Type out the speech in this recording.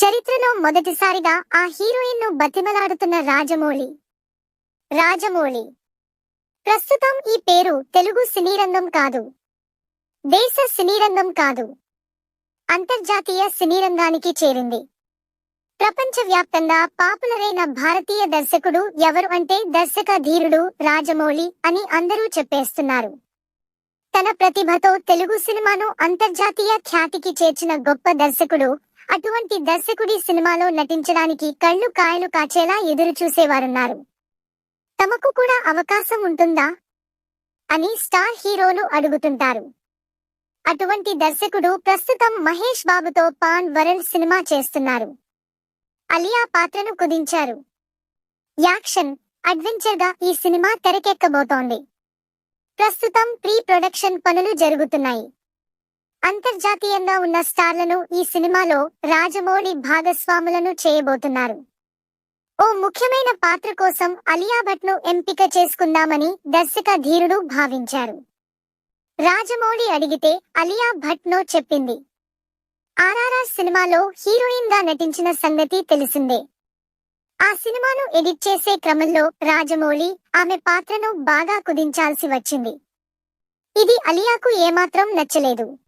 చరిత్రలో మొదటిసారిగా ఆ హీరోయిన్ను బతిమలాడుతున్న రాజమౌళి. రాజమౌళి. ప్రస్తుతం ఈ పేరు తెలుగు సినీ రంగం కాదు. దేశ సినీ రంగం కాదు. అంతర్జాతీయ సినీ రంగానికి చేరింది. ప్రపంచవ్యాప్తంగా పాపులర్ అయిన భారతీయ దర్శకుడు ఎవరు అంటే దర్శక ధీరుడు రాజమౌళి అని అందరూ చెప్పేస్తున్నారు. తన ప్రతిభతో తెలుగు సినిమాను అంతర్జాతీయ ఖ్యాతికి చేర్చిన గొప్ప దర్శకుడు అటువంటి దర్శకుడి సినిమాలో నటించడానికి కళ్ళు కాయలు కాచేలా ఎదురు చూసేవారున్నారు. తమకు కూడా అవకాశం ఉంటుందా? అని స్టార్ హీరోలు అడుగుతుంటారు. అటువంటి దర్శకుడు ప్రస్తుతం మహేష్ బాబుతో పాన్ వరల్డ్ సినిమా చేస్తున్నారు. అలియా పాత్రను కుదించారు. యాక్షన్ అడ్వెంచర్గా ఈ సినిమా తెరకెక్కబోతోంది. ప్రస్తుతం ప్రీ ప్రొడక్షన్ పనులు జరుగుతున్నాయి. అంతర్జాతీయంగా ఉన్న స్టార్లను ఈ సినిమాలో రాజమౌళి భాగస్వాములను చేయబోతున్నారు. ఓ ముఖ్యమైన పాత్ర కోసం అలియా భట్ను ఎంపిక చేసుకుందామని దర్శక ధీరుడు భావించారు. రాజమౌళి అడిగితే అలియా భట్ నో చెప్పింది. ఆర్ఆర్ఆర్ సినిమాలో హీరోయిన్గా నటించిన సంగతి తెలిసిందే. ఆ సినిమాను ఎడిట్ చేసే క్రమంలో రాజమౌళి ఆమె పాత్రను బాగా కుదించాల్సి వచ్చింది. ఇది అలియాకు ఏమాత్రం నచ్చలేదు.